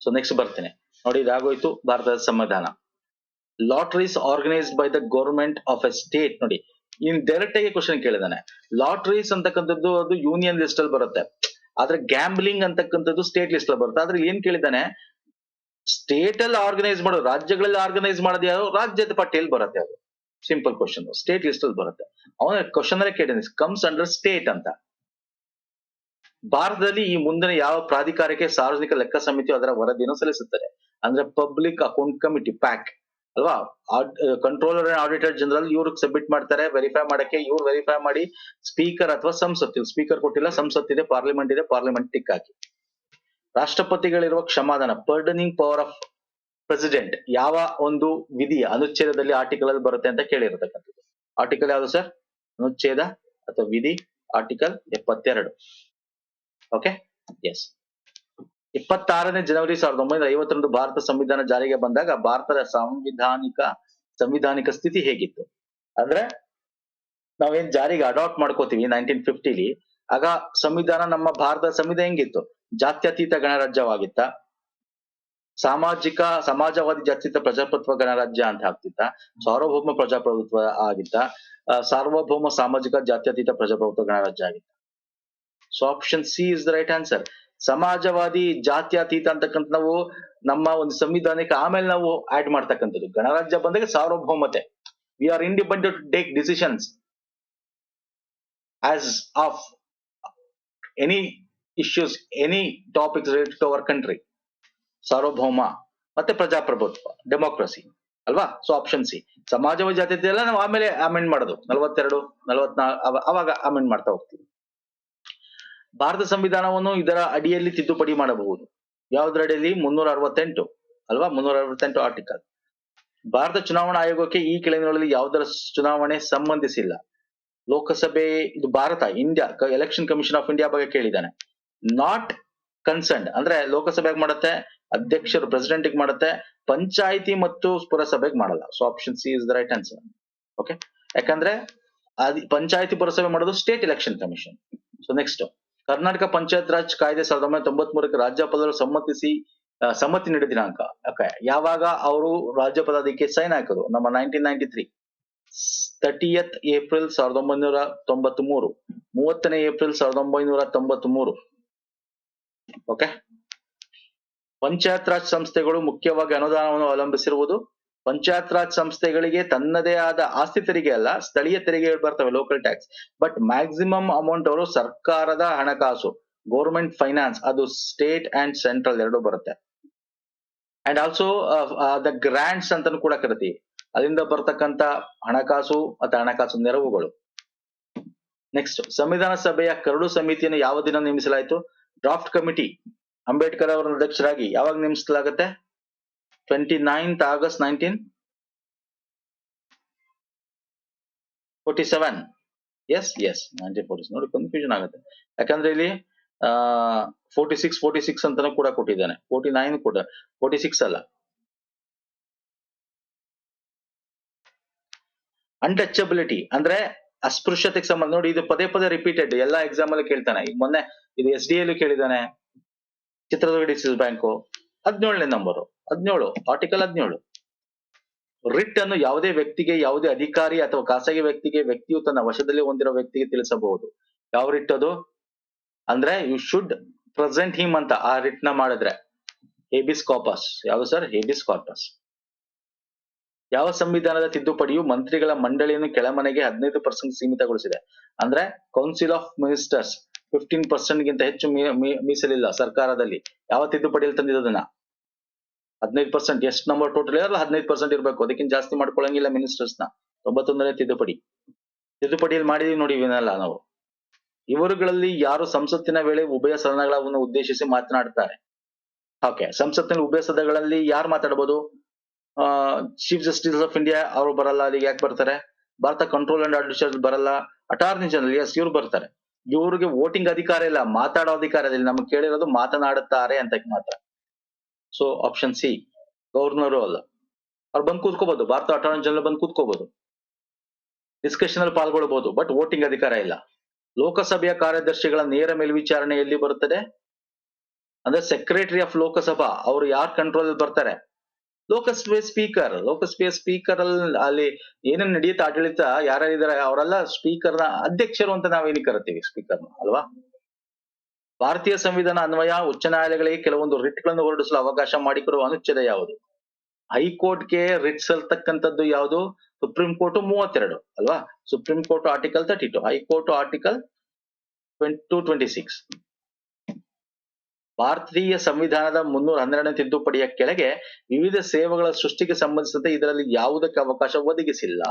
[SPEAKER 1] ಸೊ ನೆಕ್ಸ್ಟ್ ಬರ್ತೇನೆ. ನೋಡಿ, ಇದಾಗೋಯ್ತು ಭಾರತದ ಸಂವಿಧಾನ lotteries organised by the government of a state ನೋಡಿ, ಇನ್ ಡೈರೆಕ್ಟ್ ಆಗಿ ಕ್ವಶನ್ ಕೇಳಿದಾನೆ. ಲಾಟ್ರೀಸ್ ಅಂತಕ್ಕಂಥದ್ದು ಅದು ಯೂನಿಯನ್ ಲಿಸ್ಟ್ ಅಲ್ಲಿ ಬರುತ್ತೆ. ಆದ್ರೆ ಗ್ಯಾಂಬ್ಲಿಂಗ್ ಅಂತಕ್ಕಂಥದ್ದು ಸ್ಟೇಟ್ ಲಿಸ್ಟ್ ಅಲ್ಲಿ ಬರುತ್ತೆ. ಆದ್ರೆ ಏನ್ ಕೇಳಿದಾನೆ? ಸ್ಟೇಟ್ ಅಲ್ಲಿ ಆರ್ಗನೈಸ್ ಮಾಡೋದು ರಾಜ್ಯಗಳಲ್ಲಿ ಆರ್ಗನೈಸ್ ಮಾಡೋದು ಯಾರು ರಾಜ್ಯದ ಪಟ್ಟಿಯಲ್ಲಿ ಬರುತ್ತೆ ಅದು. ಸಿಂಪಲ್ ಕ್ವಶನ್ ಸ್ಟೇಟ್ ಲಿಸ್ಟ್ ಅಲ್ಲಿ ಬರುತ್ತೆ. ಅವನ ಕ್ವಶನ್ ಅಲ್ಲೇ ಕೇಳಿದ ಕಮ್ಸ್ ಅಂಡರ್ ಸ್ಟೇಟ್ ಅಂತ. ಭಾರತದಲ್ಲಿ ಈ ಮುಂದಿನ ಯಾವ ಪ್ರಾಧಿಕಾರಕ್ಕೆ ಸಾರ್ವಜನಿಕ ಲೆಕ್ಕ ಸಮಿತಿ ಅದರ ವರದಿಯನ್ನು ಸಲ್ಲಿಸುತ್ತದೆ? ಅಂದ್ರೆ ಪಬ್ಲಿಕ್ ಅಕೌಂಟ್ ಕಮಿಟಿ ಪ್ಯಾಕ್ ಅಲ್ವಾ? ಕಂಟ್ರೋಲರ್ ಅಂಡ್ ಆಡಿಟರ್ ಜನರಲ್ ಇವ್ರಿಗೆ ಸಬ್ಮಿಟ್ ಮಾಡ್ತಾರೆ ವೆರಿಫೈ ಮಾಡಕ್ಕೆ ಇವ್ರು ವೆರಿಫೈ ಮಾಡಿ ಸ್ಪೀಕರ್ ಅಥವಾ ಸಂಸತ್ ಸ್ಪೀಕರ್ ಕೊಟ್ಟಿಲ್ಲ ಸಂಸತ್ ಇದೆ ಪಾರ್ಲಿಮೆಂಟ್ ಇದೆ ಪಾರ್ಲಿಮೆಂಟ್ ಟಿಕ್ ಹಾಕಿ. ರಾಷ್ಟ್ರಪತಿಗಳಿರುವ ಕ್ಷಮಾದಾನ ಪರ್ಡನಿಂಗ್ ಪವರ್ ಆಫ್ ಪ್ರೆಸಿಡೆಂಟ್ ಯಾವ ಒಂದು ವಿಧಿ ಅನುಚ್ಛೇದದಲ್ಲಿ ಆರ್ಟಿಕಲ್ ಅಲ್ಲಿ ಬರುತ್ತೆ ಅಂತ ಕೇಳಿರತಕ್ಕಂಥದ್ದು. ಆರ್ಟಿಕಲ್ ಯಾವುದು ಸರ್ ಅನುಚ್ಛೇದ ಅಥವಾ ವಿಧಿ ಆರ್ಟಿಕಲ್ ಎಪ್ಪತ್ತೆರಡು. ಓಕೆ ಎಸ್ ಇಪ್ಪತ್ತಾರನೇ ಜನವರಿ ಸಾವಿರದ ಒಂಬೈನೂರ ಐವತ್ತರಂದು ಭಾರತ ಸಂವಿಧಾನ ಜಾರಿಗೆ ಬಂದಾಗ ಭಾರತದ ಸಾಂವಿಧಾನಿಕ, ಸಂವಿಧಾನಿಕ ಸ್ಥಿತಿ ಹೇಗಿತ್ತು? ಅಂದ್ರೆ ನಾವೇನ್ ಜಾರಿಗೆ ಅಡಾಪ್ಟ್ ಮಾಡ್ಕೋತೀವಿ ನೈನ್ಟೀನ್ ಫಿಫ್ಟಿಲಿ ಆಗ ಸಂವಿಧಾನ ನಮ್ಮ ಭಾರತದ ಸಂವಿಧಾನ ಹೆಂಗಿತ್ತು? ಜಾತ್ಯತೀತ ಗಣರಾಜ್ಯವಾಗಿತ್ತ, ಸಾಮಾಜಿಕ, ಸಮಾಜವಾದಿ ಜಾತ್ಯತೀತ ಪ್ರಜಾಪ್ರಭುತ್ವ ಗಣರಾಜ್ಯ ಅಂತ ಆಗ್ತಿತ್ತ, ಸಾರ್ವಭೌಮ ಪ್ರಜಾಪ್ರಭುತ್ವ ಆಗಿತ್ತ ಸಾರ್ವಭೌಮ ಸಾಮಾಜಿಕ ಜಾತ್ಯತೀತ ಪ್ರಜಾಪ್ರಭುತ್ವ ಗಣರಾಜ್ಯ ಆಗಿತ್ತ. So option C is the right answer ಸಮಾಜವಾದಿ, ಜಾತ್ಯತೀತ ಅಂತಕ್ಕಂಥ ನಾವು ನಮ್ಮ ಒಂದು ಸಂವಿಧಾನಕ್ಕೆ ಆಮೇಲೆ ನಾವು ಆಡ್ ಮಾಡ್ತಕ್ಕಂಥದ್ದು. ಗಣರಾಜ್ಯ ಬಂದಾಗ ಸಾರ್ವಭೌಮತೆ. We are independent take decisions as of any issues any topics related to our country ಸಾರ್ವಭೌಮ ಮತ್ತೆ ಪ್ರಜಾಪ್ರಭುತ್ವ ಡೆಮೋಕ್ರಸಿ ಅಲ್ವಾ? ಸೊ ಆಪ್ಷನ್ ಸಿ ಸಮಾಜವಾದಿ ಜಾತ್ಯತೆ ಎಲ್ಲ ನಾವು ಆಮೇಲೆ ಅಮೆಂಡ್ ಮಾಡೋದು. ನಲವತ್ತೆರಡು ನಲವತ್ನಾ ಅವ- ಅವಾಗ ಅಮೆಂಡ್ ಮಾಡ್ತಾ ಹೋಗ್ತೀವಿ. ಭಾರತ ಸಂವಿಧಾನವನ್ನು ಇದರ ಅಡಿಯಲ್ಲಿ ತಿದ್ದುಪಡಿ ಮಾಡಬಹುದು. ಯಾವುದರ ಅಡಿಯಲ್ಲಿ? ಮುನ್ನೂರ ಅರವತ್ತೆಂಟು ಅಲ್ವಾ? ಮುನ್ನೂರ ಅರವತ್ತೆಂಟು ಆರ್ಟಿಕಲ್ ಭಾರತ ಚುನಾವಣಾ ಆಯೋಗಕ್ಕೆ ಈ ಕೆಳಗಿನಲ್ಲಿ ಯಾವುದರ ಚುನಾವಣೆ ಸಂಬಂಧಿಸಿಲ್ಲ. ಲೋಕಸಭೆ, ಇದು Bharat, India election commission of India ಬಗ್ಗೆ ಕೇಳಿದ್ದಾನೆ. ನಾಟ್ ಕನ್ಸರ್ನ್ ಅಂದ್ರೆ ಲೋಕಸಭೆಗೆ ಮಾಡುತ್ತೆ, ಅಧ್ಯಕ್ಷರು ಪ್ರೆಸಿಡೆಂಟ್ ಮಾಡುತ್ತೆ, ಪಂಚಾಯಿತಿ ಮತ್ತು ಪುರಸಭೆಗೆ ಮಾಡಲ್ಲ. So option C is the right answer okay ಯಾಕಂದ್ರೆ ಪಂಚಾಯತಿ ಪಂಚಾಯಿತಿ ಪುರಸಭೆ ಮಾಡೋದು state election commission so next Karnataka panchayat raj ಕಾಯ್ದೆ ಸಾವಿರದ ಒಂಬೈನೂರ ತೊಂಬತ್ ಮೂರಕ್ಕೆ ರಾಜ್ಯಪಾಲರು ಸಮ್ಮತಿಸಿ ಸಮ್ಮತಿ ನೀಡಿದ ದಿನಾಂಕ. ಓಕೆ ಯಾವಾಗ ಅವರು ರಾಜ್ಯಪಾಲ ಅದಕ್ಕೆ ಸೈನ್ ಹಾಕಿದ್ರು? ನಮ್ಮ nineteen ninety three thirtieth April ಸಾವಿರದ ಒಂಬೈನೂರ ತೊಂಬತ್ ಮೂರು ಮೂವತ್ತನೇ ಏಪ್ರಿಲ್ ಸಾವಿರದ ಒಂಬೈನೂರ ತೊಂಬತ್ ಮೂರು ಓಕೆ ಪಂಚಾಯತ್ ರಾಜ್ ಸಂಸ್ಥೆಗಳು ಮುಖ್ಯವಾಗಿ ಅನುದಾನವನ್ನು ಅವಲಂಬಿಸಿರುವುದು ಪಂಚಾಯತ್ ರಾಜ್ ಸಂಸ್ಥೆಗಳಿಗೆ ತನ್ನದೇ ಆದ ಆಸ್ತಿ ತೆರಿಗೆ ಅಲ್ಲ, ಸ್ಥಳೀಯ ತೆರಿಗೆಗಳು ಬರ್ತವೆ local tax but maximum amount ಅವರು ಸರ್ಕಾರದ ಹಣಕಾಸು ಗೌರ್ಮೆಂಟ್ ಫೈನಾನ್ಸ್ ಅದು ಸ್ಟೇಟ್ ಅಂಡ್ ಸೆಂಟ್ರಲ್ ಎರಡು ಬರುತ್ತೆ. ಅಂಡ್ ಆಲ್ಸೋ ದ ಗ್ರಾಂಟ್ಸ್ ಅಂತ ಕೂಡ ಕರಿತೀವಿ. ಅಲ್ಲಿಂದ ಬರ್ತಕ್ಕಂತ ಹಣಕಾಸು ಮತ್ತೆ ಹಣಕಾಸು ನೆರವುಗಳು. ನೆಕ್ಸ್ಟ್ ಸಂವಿಧಾನ ಸಭೆಯ ಕರಡು ಸಮಿತಿಯನ್ನು ಯಾವ ದಿನ ನೇಮಿಸಲಾಯಿತು? ಡ್ರಾಫ್ಟ್ ಕಮಿಟಿ ಅಂಬೇಡ್ಕರ್ ಅವರ ಅಧ್ಯಕ್ಷರಾಗಿ ಯಾವಾಗ ನೇಮಿಸಲಾಗುತ್ತೆ? Twenty August August nineteen forty seven yes yes nineteen forty ನೋಡಿ ಕನ್ಫ್ಯೂಷನ್ ಆಗುತ್ತೆ. ಯಾಕಂದ್ರೆ ಇಲ್ಲಿ ಫೋರ್ಟಿ ಸಿಕ್ಸ್ ಫೋರ್ಟಿ ಸಿಕ್ಸ್ ಅಂತಾನು ಕೂಡ ಕೊಟ್ಟಿದ್ದಾನೆ. ಫೋರ್ಟಿ ನೈನ್ ಕೂಡ. ಫೋರ್ಟಿ ಸಿಕ್ಸ್ ಅಲ್ಲ. ಅನ್ಟಚಬಿಲಿಟಿ ಅಂದ್ರೆ, ಅಸ್ಪೃಶ್ಯತೆಗೆ ಸಂಬಂಧ ನೋಡಿ, ಇದು ಪದೇ ಪದೇ ರಿಪೀಟೆಡ್ ಎಲ್ಲಾ ಎಕ್ಸಾಮ್ ಅಲ್ಲಿ ಕೇಳ್ತಾನೆ. ಈಗ ಮೊನ್ನೆ ಇದು ಎಸ್ ಡಿ ಎಲ್ ಕೇಳಿದಾನೆ ಚಿತ್ರದುರ್ಗ ಡಿಸಿಸ್ ಬ್ಯಾಂಕು ಹದಿನೇಳನೇ ನಂಬರು, ಹದಿನೇಳು ಆರ್ಟಿಕಲ್ ಹದಿನೇಳು. ರಿಟ್ ಅನ್ನು ಯಾವುದೇ ವ್ಯಕ್ತಿಗೆ, ಯಾವುದೇ ಅಧಿಕಾರಿ ಅಥವಾ ಖಾಸಗಿ ವ್ಯಕ್ತಿಗೆ, ವ್ಯಕ್ತಿಯು ತನ್ನ ವಶದಲ್ಲಿ ಹೊಂದಿರೋ ವ್ಯಕ್ತಿಗೆ ತಿಳಿಸಬಹುದು. ಯಾವ ರಿಟ್ ಅದು? ಅಂದ್ರೆ ಯು ಶುಡ್ ಪ್ರೆಸೆಂಟ್ ಹಿಮ್ ಅಂತ ಆ ರಿಟ್ನ ಮಾಡಿದ್ರೆ. ಹೇಬಿಸ್ ಕಾಪಸ್ ಯಾವುದು ಸರ್ ಹೇಬಿಸ್ ಕಾಪಸ್ ಯಾವ ಸಂವಿಧಾನದ ತಿದ್ದುಪಡಿಯು ಮಂತ್ರಿಗಳ ಮಂಡಳಿಯನ್ನು ಕೆಳಮನೆಗೆ ಹದಿನೈದು ಪರ್ಸೆಂಟ್ ಸೀಮಿತಗೊಳಿಸಿದೆ. ಅಂದ್ರೆ council of ministers fifteen percent ಗಿಂತ ಹೆಚ್ಚು ಮೀಸಲಿಲ್ಲ ಸರ್ಕಾರದಲ್ಲಿ. ಯಾವ ತಿದ್ದುಪಡಿಯಲ್ಲಿ ತಂದಿದ್ದನ್ನ ಹದಿನೈದು ಪರ್ಸೆಂಟ್ ಎಷ್ಟು ನಂಬರ್ ಟೋಟಲ್ ಇರಲ್ಲ ಹದಿನೈದು ಪರ್ಸೆಂಟ್ ಇರಬೇಕು. ಅದಕ್ಕಿಂತ ಜಾಸ್ತಿ ಮಾಡ್ಕೊಳಂಗಿಲ್ಲ ಮಿನಿಸ್ಟರ್ಸ್ನ. ತೊಂಬತ್ತೊಂದನೇ ತಿದ್ದುಪಡಿ. ತಿದ್ದುಪಡಿಯಲ್ಲಿ ಮಾಡಿದೀವಿ ನೋಡಿ ಇವನ್ನೆಲ್ಲ ನಾವು. ಇವರುಗಳಲ್ಲಿ ಯಾರು ಸಂಸತ್ತಿನ ವೇಳೆ ಉಭಯ ಸದನಗಳನ್ನು ಉದ್ದೇಶಿಸಿ ಮಾತನಾಡ್ತಾರೆ? ಓಕೆ ಸಂಸತ್ತಿನ ಉಭಯ ಸದನಗಳಲ್ಲಿ ಯಾರು ಮಾತಾಡಬಹುದು ಚೀಫ್ ಜಸ್ಟಿಸ್ ಆಫ್ ಇಂಡಿಯಾ ಅವರು ಬರಲ್ಲ ಅಲ್ಲಿಗೆ ಯಾಕೆ ಬರ್ತಾರೆ? ಭಾರತ ಕಂಟ್ರೋಲ್ ಅಂಡ್ ಆಡಿಟರ್ ಬರಲ್ಲ. ಅಟಾರ್ನಿ ಜನರಲ್ ಎಸ್ ಇವ್ರು ಬರ್ತಾರೆ. ಇವ್ರಿಗೆ ವೋಟಿಂಗ್ ಅಧಿಕಾರ ಇಲ್ಲ, ಮಾತಾಡೋ ಅಧಿಕಾರ ಇಲ್ಲ. ನಮ್ಗೆ ಕೇಳಿರೋದು ಮಾತನಾಡುತ್ತಾರೆ ಅಂತ ಮಾತ್ರ. ಸೊ ಆಪ್ಷನ್ ಸಿ ಗವರ್ನರು ಅಲ್ಲ ಅವ್ರು ಬಂದು ಕೂತ್ಕೋಬಹುದು ಭಾರತ ಅಟಾರ್ನಿ ಜನರಲ್ ಬಂದು ಕೂತ್ಕೋಬಹುದು ಡಿಸ್ಕಷನ್ ಅಲ್ಲಿ ಪಾಲ್ಗೊಳ್ಬಹುದು ಬಟ್ ವೋಟಿಂಗ್ ಅಧಿಕಾರ ಇಲ್ಲ. ಲೋಕಸಭೆಯ ಕಾರ್ಯದರ್ಶಿಗಳ ನೇರ ಮೇಲ್ವಿಚಾರಣೆ ಎಲ್ಲಿ ಬರುತ್ತದೆ? ಅಂದ್ರೆ ಸೆಕ್ರೆಟರಿ ಆಫ್ ಲೋಕಸಭಾ, ಅವರು ಯಾರ್ ಕಂಟ್ರೋಲ್ ಅಲ್ಲಿ ಬರ್ತಾರೆ? ಲೋಕಸಭೆ ಸ್ಪೀಕರ್ ಲೋಕಸಭೆಯ ಸ್ಪೀಕರ್ ಅಲ್ಲಿ ಅಲ್ಲಿ ಏನೇನ್ ನಡೆಯುತ್ತೆ ಆಡಳಿತ, ಯಾರ್ಯಾರಿದ್ದಾರೆ, ಅವರೆಲ್ಲ ಸ್ಪೀಕರ್ನ ಅಧ್ಯಕ್ಷರು ಅಂತ ನಾವೇನಿ ಕರಿತೀವಿ ಸ್ಪೀಕರ್ನ, ಅಲ್ವಾ? ಭಾರತೀಯ ಸಂವಿಧಾನ ಅನ್ವಯ, ಉಚ್ಚ ನ್ಯಾಯಾಲಯಗಳಿಗೆ ಕೆಲವೊಂದು ರಿಟ್ಗಳನ್ನು ಹೊರಡಿಸಲು ಅವಕಾಶ ಮಾಡಿಕೊಡುವ ಅನುಚ್ಛೇದ ಯಾವುದು? ಹೈಕೋರ್ಟ್ಗೆ ರಿಟ್ ಸಲ್ತಕ್ಕಂಥದ್ದು ಯಾವುದು? ಸುಪ್ರೀಂ ಕೋರ್ಟ್ ಮೂವತ್ತೆರಡು, ಅಲ್ವಾ? Supreme court article thirty two high court article two twenty six ಭಾರತೀಯ ಸಂವಿಧಾನದ ಮುನ್ನೂರ ಹನ್ನೆರಡನೇ ತಿದ್ದುಪಡಿಯ ಕೆಳಗೆ ವಿವಿಧ ಸೇವೆಗಳ ಸೃಷ್ಟಿಗೆ ಸಂಬಂಧಿಸಿದಂತೆ ಇದರಲ್ಲಿ ಯಾವುದಕ್ಕೆ ಅವಕಾಶ ಒದಗಿಸಿಲ್ಲ?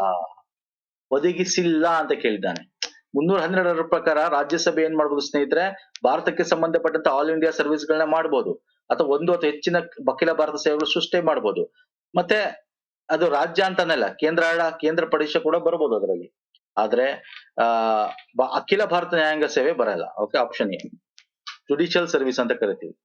[SPEAKER 1] ಒದಗಿಸಿಲ್ಲ ಅಂತ ಕೇಳಿದ್ದಾನೆ. ಮುನ್ನೂರ ಹನ್ನೆರಡರ ಪ್ರಕಾರ ರಾಜ್ಯಸಭೆ ಏನ್ ಮಾಡ್ಬೋದು ಸ್ನೇಹಿತರೆ? ಭಾರತಕ್ಕೆ ಸಂಬಂಧಪಟ್ಟಂತ ಆಲ್ ಇಂಡಿಯಾ ಸರ್ವಿಸ್ ಗಳನ್ನ ಮಾಡ್ಬೋದು. ಅಥವಾ ಒಂದು ಅಥವಾ ಹೆಚ್ಚಿನ ಅಖಿಲ ಭಾರತ ಸೇವೆಗಳು ಸೃಷ್ಟಿ ಮಾಡ್ಬೋದು. ಮತ್ತೆ ಅದು ರಾಜ್ಯ ಅಂತಾನಲ್ಲ, ಕೇಂದ್ರ ಕೇಂದ್ರ ಪ್ರದೇಶ ಕೂಡ ಬರಬಹುದು ಅದರಲ್ಲಿ. ಆದ್ರೆ, ಆ ಅಖಿಲ ಭಾರತ ನ್ಯಾಯಾಂಗ ಸೇವೆ ಬರಲ್ಲ. Okay option A judicial service ಅಂತ ಕರಿತೀವಿ.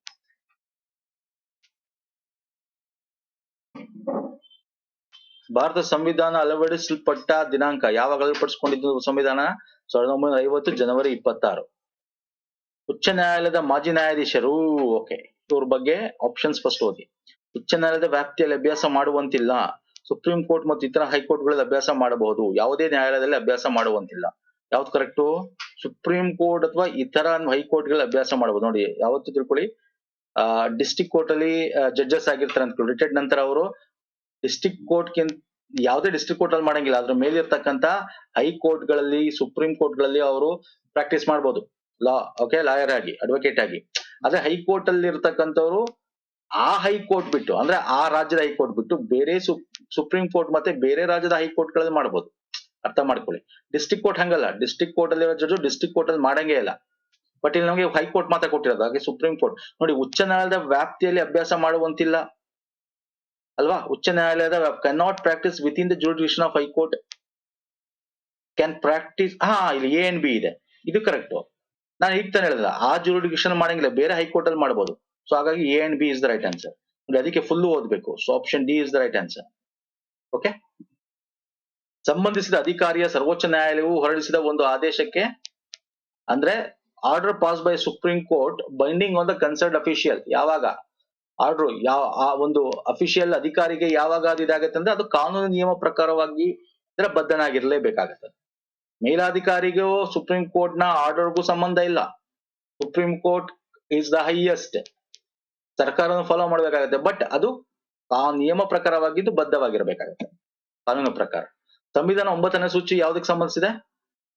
[SPEAKER 1] ಭಾರತ ಸಂವಿಧಾನ ಅಳವಡಿಸಲ್ಪಟ್ಟ ದಿನಾಂಕ ಯಾವಾಗ ಅಳವಡಿಸಿಕೊಂಡಿದ್ದು ಸಂವಿಧಾನ? ಸಾವಿರದ ಒಂಬೈನೂರ ಐವತ್ತು ಜನವರಿ ಇಪ್ಪತ್ತಾರು. ಉಚ್ಚ ನ್ಯಾಯಾಲಯದ ಮಾಜಿ ನ್ಯಾಯಾಧೀಶರು, ಓಕೆ, ಇವ್ರ ಬಗ್ಗೆ ಆಪ್ಷನ್ಸ್ ಫಸ್ಟ್ ಓದಿ. ಉಚ್ಚ ನ್ಯಾಯಾಲಯದ ವ್ಯಾಪ್ತಿಯಲ್ಲಿ ಅಭ್ಯಾಸ ಮಾಡುವಂತಿಲ್ಲ. ಸುಪ್ರೀಂ ಕೋರ್ಟ್ ಮತ್ತು ಇತರ ಹೈಕೋರ್ಟ್ಗಳಲ್ಲಿ ಅಭ್ಯಾಸ ಮಾಡಬಹುದು. ಯಾವುದೇ ನ್ಯಾಯಾಲಯದಲ್ಲಿ ಅಭ್ಯಾಸ ಮಾಡುವಂತಿಲ್ಲ. ಯಾವ್ದು ಕರೆಕ್ಟು ಸುಪ್ರೀಂ ಕೋರ್ಟ್ ಅಥವಾ ಇತರ ಹೈಕೋರ್ಟ್ಗಳಲ್ಲಿ ಅಭ್ಯಾಸ ಮಾಡಬಹುದು. ನೋಡಿ, ಯಾವತ್ತು ತಿಳ್ಕೊಳ್ಳಿ. ಡಿಸ್ಟಿಕ್ ಕೋರ್ಟ್ ಅಲ್ಲಿ ಜಡ್ಜಸ್ ಆಗಿರ್ತಾರೆ ಅನ್ಕೊಳ್ಳಿ ರಿಟೈರ್ಡ್ ನಂತರ ಅವರು ಡಿಸ್ಟಿಕ್ ಕೋರ್ಟ್ ಕಿಂತ ಯಾವುದೇ ಡಿಸ್ಟ್ರಿಕ್ಟ್ ಕೋರ್ಟ್ ಅಲ್ಲಿ ಮಾಡಂಗಿಲ್ಲ. ಅದ್ರ ಮೇಲಿರ್ತಕ್ಕಂತ ಹೈಕೋರ್ಟ್ಗಳಲ್ಲಿ ಸುಪ್ರೀಂ ಕೋರ್ಟ್ಗಳಲ್ಲಿ ಅವರು ಪ್ರಾಕ್ಟೀಸ್ ಮಾಡ್ಬೋದು. ಲಾ ಓಕೆ ಲಾಯರ್ ಆಗಿ ಅಡ್ವೊಕೇಟ್ ಆಗಿ. ಆದ್ರೆ ಹೈಕೋರ್ಟ್ ಅಲ್ಲಿ ಇರ್ತಕ್ಕಂಥವ್ರು ಆ ಹೈಕೋರ್ಟ್ ಬಿಟ್ಟು, ಅಂದ್ರೆ ಆ ರಾಜ್ಯದ ಹೈಕೋರ್ಟ್ ಬಿಟ್ಟು ಬೇರೆ ಸುಪ್ರೀಂ ಕೋರ್ಟ್ ಮತ್ತೆ ಬೇರೆ ರಾಜ್ಯದ ಹೈಕೋರ್ಟ್ಗಳಲ್ಲಿ ಮಾಡ್ಬೋದು. ಅರ್ಥ ಮಾಡ್ಕೊಳ್ಳಿ. ಡಿಸ್ಟ್ರಿಕ್ಟ್ ಕೋರ್ಟ್ ಹಂಗಲ್ಲ. ಡಿಸ್ಟ್ರಿಕ್ಟ್ ಕೋರ್ಟ್ ಅಲ್ಲಿ ಜಡ್ಜು ಡಿಸ್ಟ್ರಿಕ್ಟ್ ಕೋರ್ಟ್ ಅಲ್ಲಿ ಮಾಡಂಗೇ ಇಲ್ಲ. ಬಟ್ ಇಲ್ಲಿ ನಮಗೆ ಹೈಕೋರ್ಟ್ ಮಾತ್ರ ಕೊಟ್ಟಿರೋದು. ಹಾಗೆ ಸುಪ್ರೀಂ ಕೋರ್ಟ್ ನೋಡಿ, ಉಚ್ಚ ನ್ಯಾಯಾಲಯದ ವ್ಯಾಪ್ತಿಯಲ್ಲಿ ಅಭ್ಯಾಸ ಮಾಡುವಂತಿಲ್ಲ. ಅಲ್ವಾ? ಉಚ್ಚ ನ್ಯಾಯಾಲಯದ can not practice within the jurisdiction of high court can practice ಹಾ, ಇಲ್ಲಿ ಎ ಎನ್ ಬಿ ಇದೆ. ಇದು ಕರೆಕ್ಟ್ ನಾನು ಈಗ ತಾನೇ ಹೇಳಿದ್ರೆ ಆ ಜುಡಿಷನ್ ಮಾಡಂಗಿಲ್ಲ, ಬೇರೆ ಹೈಕೋರ್ಟ್ ಅಲ್ಲಿ ಮಾಡಬಹುದು ಸೊ ಹಾಗಾಗಿ A and B is the right answer ಅದಕ್ಕೆ ಫುಲ್ ಓದ್ಬೇಕು. So option D is the right answer okay ಸಂಬಂಧಿಸಿದ ಅಧಿಕಾರಿಯ ಸರ್ವೋಚ್ಚ ನ್ಯಾಯಾಲಯವು ಹೊರಡಿಸಿದ ಒಂದು ಆದೇಶಕ್ಕೆ, ಅಂದ್ರೆ order pass by supreme court binding on the concerned official ಯಾವಾಗ? ಆರ್ಡರ್ ಯಾವ ಆ ಒಂದು ಅಫಿಷಿಯಲ್ ಅಧಿಕಾರಿಗೆ ಯಾವಾಗ ಅದು ಇದಾಗತ್ತೆ ಅಂದ್ರೆ ಅದು ಕಾನೂನು ನಿಯಮ ಪ್ರಕಾರವಾಗಿ ಇದರ ಬದ್ಧನಾಗಿರ್ಲೇಬೇಕಾಗತ್ತೆ ಮೇಲಾಧಿಕಾರಿಗೂ ಸುಪ್ರೀಂ ಕೋರ್ಟ್ನ ಆರ್ಡರ್ಗೂ ಸಂಬಂಧ ಇಲ್ಲ. Supreme court is the highest ಸರ್ಕಾರವನ್ನು ಫಾಲೋ ಮಾಡಬೇಕಾಗತ್ತೆ. ಬಟ್ ಅದು ಆ ನಿಯಮ ಪ್ರಕಾರವಾಗಿದ್ದು ಬದ್ಧವಾಗಿರ್ಬೇಕಾಗತ್ತೆ. ಕಾನೂನು ಪ್ರಕಾರ. ಸಂವಿಧಾನ ಒಂಬತ್ತನೇ ಸೂಚಿ ಯಾವ್ದಕ್ಕೆ ಸಂಬಂಧಿಸಿದೆ?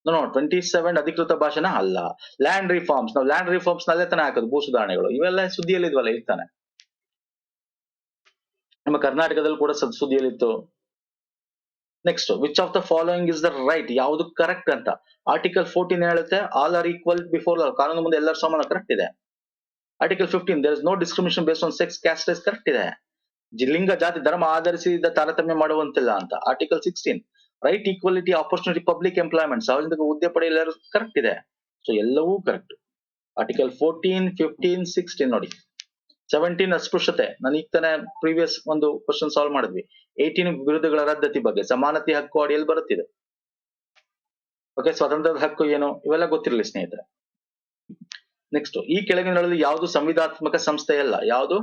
[SPEAKER 1] ನೋ ಟ್ವೆಂಟಿ ಸೆವೆನ್ ಅಧಿಕೃತ ಭಾಷಣ ಅಲ್ಲ. ಲ್ಯಾಂಡ್ ರಿಫಾರ್ಮ್ಸ್ ನಾವು ಲ್ಯಾಂಡ್ ರಿಫಾರ್ಮ್ಸ್ ನಲ್ಲೇ ತಾನೆ ಹಾಕೋದು ಭೂ ಸುಧಾರಣೆಗಳು. ಇವೆಲ್ಲ ಸುದ್ದಿಯಲ್ಲಿ ಇದ್ವಲ್ಲ ಇರ್ತಾನೆ. ನಮ್ಮ ಕರ್ನಾಟಕದಲ್ಲಿ ಕೂಡ ಸದ್ಸುದ್ದಿಯಲ್ಲಿತ್ತು next which of the following is the right ಯಾವುದು ಕರೆಕ್ಟ್ ಅಂತ? ಆರ್ಟಿಕಲ್ ಫೋರ್ಟೀನ್ ಹೇಳುತ್ತೆ ಆಲ್ ಆರ್ ಈಕ್ವಲ್ ಬಿಫೋರ್ ಕಾನೂನು ಮುಂದೆ ಎಲ್ಲರೂ ಸಮಾನ ಕರೆಕ್ಟ್ ಇದೆ. Article fifteen there is no discrimination based on sex caste correct ಇದೆ. ಲಿಂಗ, ಜಾತಿ, ಧರ್ಮ ಆಧರಿಸಿದ ತಾರತಮ್ಯ ಮಾಡುವಂತಿಲ್ಲ ಅಂತ. Article sixteen right equality opportunity public employment ಸಾರ್ವಜನಿಕ ಹುದ್ದೆ ಪಡೆಯಲು ಕರೆಕ್ಟ್ ಇದೆ. ಸೊ ಎಲ್ಲವೂ correct article fourteen fifteen sixteen ನೋಡಿ. ಸೆವೆಂಟೀನ್ ಅಸ್ಪೃಶ್ಯತೆ. ನಾನು ಈಗ ತಾನೇ ಪ್ರೀವಿಯಸ್ ಒಂದು ಕ್ವಶನ್ ಸಾಲ್ವ್ ಮಾಡಿದ್ವಿ. ಏಯ್ಟೀನ್ ವಿರುದ್ಧಗಳ ರದ್ದತಿ ಬಗ್ಗೆ ಸಮಾನತೆ ಹಕ್ಕು ಅಡಿಯಲ್ಲಿ ಬರುತ್ತಿದೆ. ಓಕೆ ಸ್ವತಂತ್ರದ ಹಕ್ಕು ಏನು? ಇವೆಲ್ಲ ಗೊತ್ತಿರಲಿ ಸ್ನೇಹಿತರೆ. ನೆಕ್ಸ್ಟ್ ಈ ಕೆಳಗಿನಲ್ಲಿ ಯಾವುದು ಸಂವಿಧಾತ್ಮಕ ಸಂಸ್ಥೆ ಅಲ್ಲ? ಯಾವುದು?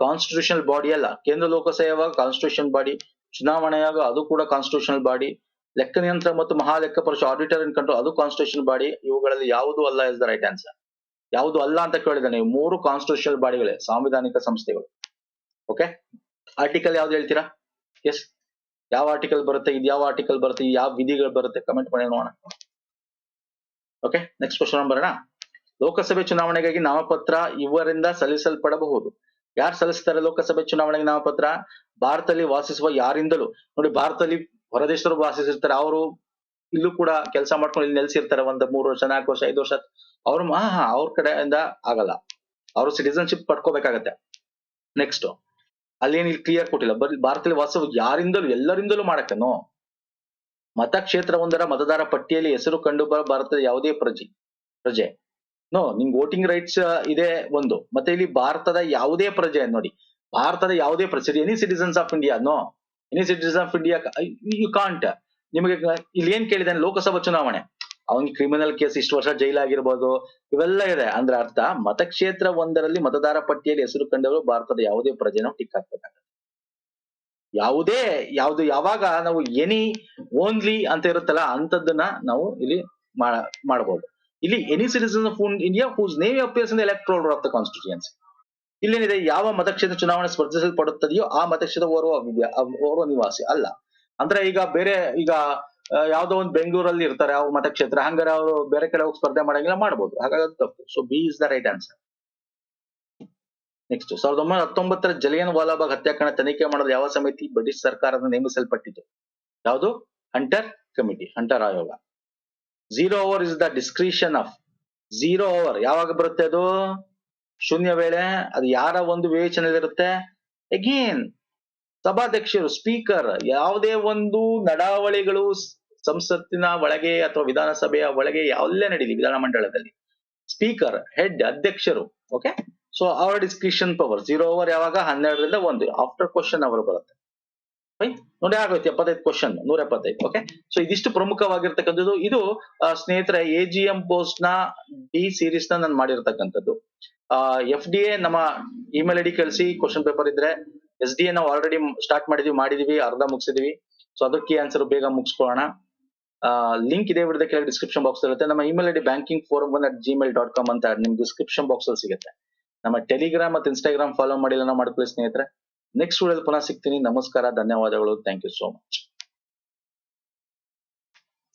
[SPEAKER 1] ಕಾನ್ಸ್ಟಿಟ್ಯೂಷನಲ್ ಬಾಡಿ ಅಲ್ಲ. ಕೇಂದ್ರ ಲೋಕಸೇವಾ ಕಾನ್ಸ್ಟಿಟ್ಯೂಷನ್ ಬಾಡಿ ಚುನಾವಣೆಯಾಗ ಅದು ಕೂಡ ಕಾನ್ಸ್ಟಿಟ್ಯೂಷನಲ್ ಬಾಡಿ ಲೆಕ್ಕ ನಿಯಂತ್ರ ಮತ್ತು ಮಹಾ ಲೆಕ್ಕ ಪರೀಕ್ಷೆ ಆಡಿಟರ್ ಅಂಡ್ ಕಂಟ್ರೋಲ್ ಅದು ಕಾನ್ಸ್ಟಿಟ್ಯೂಷನ್ ಬಾಡಿ ಇವುಗಳಲ್ಲಿ ಯಾವುದು ಅಲ್ಲ ಇಸ್ ದ ರೈಟ್ ಆನ್ಸರ್ ಯಾವುದು ಅಲ್ಲ ಅಂತ ಕೇಳಿದಾನೆ ನೀವು ಮೂರು ಕಾನ್ಸ್ಟಿಟ್ಯೂಷನಲ್ ಬಾಡಿಗಳೇ, ಸಾಂವಿಧಾನಿಕ ಸಂಸ್ಥೆಗಳು. ಓಕೆ ಆರ್ಟಿಕಲ್ ಯಾವ್ದು ಹೇಳ್ತೀರಾ? ಎಸ್ ಯಾವ ಆರ್ಟಿಕಲ್ ಬರುತ್ತೆ? ಇದು ಯಾವ ಆರ್ಟಿಕಲ್ ಬರುತ್ತೆ? ಯಾವ ವಿಧಿಗಳು ಬರುತ್ತೆ? ಕಮೆಂಟ್ ಮಾಡಿ ನೋಡೋಣ. ಓಕೆ ನೆಕ್ಸ್ಟ್ ಕ್ವಶನ್ ಬರೋಣ. ಲೋಕಸಭೆ ಚುನಾವಣೆಗಾಗಿ ನಾಮಪತ್ರ ಇವರಿಂದ ಸಲ್ಲಿಸಲ್ಪಡಬಹುದು. ಯಾರು ಸಲ್ಲಿಸ್ತಾರೆ ಲೋಕಸಭೆ ಚುನಾವಣೆಗೆ ನಾಮಪತ್ರ? ಭಾರತದಲ್ಲಿ ವಾಸಿಸುವ ಯಾರಿಂದಲೂ. ನೋಡಿ, ಭಾರತದಲ್ಲಿ ಹೊರದೇಶರು ವಾಸಿಸಿರ್ತಾರೆ. ಅವರು ಇಲ್ಲೂ ಕೂಡ ಕೆಲಸ ಮಾಡ್ಕೊಂಡು ಇಲ್ಲಿ ನೆಲೆಸಿರ್ತಾರೆ. ಒಂದು ಮೂರು ವರ್ಷ, ನಾಲ್ಕು ವರ್ಷ, ಐದು ವರ್ಷ. ಅವ್ರು ಹಾ ಅವ್ರ ಕಡೆಯಿಂದ ಆಗಲ್ಲ. ಅವರು ಸಿಟಿಸನ್ಶಿಪ್ ಪಡ್ಕೋಬೇಕಾಗತ್ತೆ. ನೆಕ್ಸ್ಟ್ ಅಲ್ಲೇನು ಇಲ್ಲಿ ಕ್ಲಿಯರ್ ಕೊಟ್ಟಿಲ್ಲ. ಬರೀ ಭಾರತದಲ್ಲಿ ವಾಸ ಯಾರಿಂದಲೂ, ಎಲ್ಲರಿಂದಲೂ ಮಾಡಕ್ಕೇನು ಮತಕ್ಷೇತ್ರ ಒಂದರ ಮತದಾರ ಪಟ್ಟಿಯಲ್ಲಿ ಹೆಸರು ಕಂಡು ಬರೋ ಭಾರತದ ಯಾವುದೇ ಪ್ರಜೆ ಪ್ರಜೆ. ನೋ, ನಿಮ್ಗೆ ವೋಟಿಂಗ್ ರೈಟ್ಸ್ ಇದೆ ಒಂದು. ಮತ್ತೆ ಇಲ್ಲಿ ಭಾರತದ ಯಾವುದೇ ಪ್ರಜೆ ನೋಡಿ. ಭಾರತದ ಯಾವುದೇ ಪ್ರಜೆ any citizens of India no. Any citizen of India you can't ನಿಮಗೆ ಇಲ್ಲಿ ಏನ್ ಕೇಳಿದಾನೆ ಲೋಕಸಭಾ ಚುನಾವಣೆ. ಅವನಿಗೆ ಕ್ರಿಮಿನಲ್ ಕೇಸ್ ಇಷ್ಟು ವರ್ಷ ಜೈಲಾಗಿರ್ಬೋದು, ಇವೆಲ್ಲ ಇದೆ. ಅಂದ್ರೆ ಅರ್ಥ, ಮತಕ್ಷೇತ್ರ ಒಂದರಲ್ಲಿ ಮತದಾರ ಪಟ್ಟಿಯಲ್ಲಿ ಹೆಸರು ಕಂಡವರು ಭಾರತದ ಯಾವುದೇ ಪ್ರಜೆನೂ ಟಿಕ್ ಹಾಕ್ಬೇಕಾಗತ್ತೆ ಯಾವುದೇ, ಯಾವ್ದು ಯಾವಾಗ ನಾವು ಎನಿ ಓನ್ಲಿ ಅಂತ ಇರುತ್ತಲ್ಲ ಅಂತದನ್ನ ನಾವು ಇಲ್ಲಿ ಮಾಡಬಹುದು ಇಲ್ಲಿ any citizen of India whose name appears in electoral of the constituency ಇಲ್ಲೇನಿದೆ, ಯಾವ ಮತಕ್ಷೇತ್ರ ಚುನಾವಣೆ ಸ್ಪರ್ಧಿಸಲ್ಪಡುತ್ತದೆಯೋ ಆ ಮತಕ್ಷೇತ್ರ ಓರ್ವ ಓರ್ವ ನಿವಾಸಿ ಅಲ್ಲ. ಅಂದ್ರೆ ಈಗ ಬೇರೆ, ಈಗ ಯಾವ್ದೋ ಒಂದು ಬೆಂಗಳೂರಲ್ಲಿ ಇರ್ತಾರೆ, ಅವ್ರ ಮತಕ್ಷೇತ್ರ. ಹಂಗಾರೆ ಅವರು ಬೇರೆ ಕಡೆ ಹೋಗಿ ಸ್ಪರ್ಧೆ ಮಾಡಂಗಿಲ್ಲ, ಮಾಡ್ಬೋದು. ಹಾಗಾಗಿ ತಪ್ಪು. So B is the right answer next ಸಾವಿರದ ಒಂಬೈನೂರ ಹತ್ತೊಂಬತ್ತರ ಜಲಿಯನ್ ವಾಲಾಬಾಗ್ ಹತ್ಯಾಕಾಂಡ ತನಿಖೆ ಮಾಡಲು ಯಾವ ಸಮಿತಿ? ಬ್ರಿಟಿಷ್ ಸರ್ಕಾರದ ನೇಮಿಸಲ್ಪಟ್ಟಿತು ಯಾವುದು? ಹಂಟರ್ ಕಮಿಟಿ ಹಂಟರ್ ಆಯೋಗ zero hour is the discretion of zero hour ಯಾವಾಗ ಬರುತ್ತೆ ಅದು? ಶೂನ್ಯ ವೇಳೆ. ಅದು ಯಾರ ಒಂದು ವಿವೇಚನೆಯಲ್ಲಿರುತ್ತೆ? ಅಗೇನ್ ಸಭಾಧ್ಯಕ್ಷರು ಸ್ಪೀಕರ್ ಯಾವುದೇ ಒಂದು ನಡಾವಳಿಗಳು ಸಂಸತ್ತಿನ ಒಳಗೆ ಅಥವಾ ವಿಧಾನಸಭೆಯ ಒಳಗೆ ಯಾವಲ್ಲೇ ನಡೀಲಿ ವಿಧಾನಮಂಡಲದಲ್ಲಿ ಸ್ಪೀಕರ್ ಹೆಡ್ ಅಧ್ಯಕ್ಷರು okay so our discretion power zero hour ಯಾವಾಗ? ಹನ್ನೆರಡರಿಂದ ಒಂದು ಆಫ್ಟರ್ ಕ್ವಶನ್ ಅವರು ಬರುತ್ತೆ? ನೋಡಿ ಆಗೋಯ್ತು, ಎಪ್ಪತ್ತೈದು ಕ್ವಶನ್ ನೂರ ಎಪ್ಪತ್ತೈದು ಓಕೆ ಸೊ ಇದಿಷ್ಟು ಪ್ರಮುಖವಾಗಿರ್ತಕ್ಕಂಥದ್ದು, ಇದು ಸ್ನೇಹಿತರೆ ಎ ಜಿ ಎಂ ಪೋಸ್ಟ್ನ ಡಿ ಸೀರೀಸ್ನ ನಾನು ಮಾಡಿರ್ತಕ್ಕಂಥದ್ದು. ಎಫ್ ಡಿ ಎ ನಮ್ಮ ಇಮೇಲ್ ಐಡಿ ಕಳಿಸಿ ಕ್ವಶನ್ ಪೇಪರ್ ಇದ್ರೆ ಎಸ್ ಡಿ ಎ ನಾವು ಆಲ್ರೆಡಿ ಸ್ಟಾರ್ಟ್ ಮಾಡಿದೀವಿ ಮಾಡಿದೀವಿ, ಅರ್ಧ ಮುಗಿಸಿದೀವಿ. ಸೊ ಅದಕ್ಕೆ ಆನ್ಸರ್ ಬೇಗ ಮುಗಿಸ್ಕೊಳ್ಳೋಣ. ಲಿಂಕ್ ಇದೆ ವಿಡಿಯೋದ ಕೆಳಗೆ ಡಿಸ್ಕ್ರಿಪ್ಷನ್ ಬಾಕ್ಸ್ ಇರುತ್ತೆ. ನಮ್ಮ email ID banking forum one at Gmail dot com ಅಂತ ನಿಮ್ ಡಿಸ್ಕ್ರಿಪ್ಷನ್ ಬಾಕ್ಸ್ ಅಲ್ಲಿ ಸಿಗುತ್ತೆ. ನಮ್ಮ ಟೆಲಿಗ್ರಾಮ್ ಮತ್ತು ಇನ್ಸ್ಟಾಗ್ರಾಮ್ ಫಾಲೋ ಮಾಡಿಲ್ಲ ಮಾಡ್ಕೊಳ್ಳಿ ಸ್ನೇಹಿತರೆ. ನೆಕ್ಸ್ಟ್ ವಿಡಿಯೋದಲ್ಲಿ ಪುನಃ ಸಿಗ್ತೀನಿ. ನಮಸ್ಕಾರ, ಧನ್ಯವಾದಗಳು. Thank you so much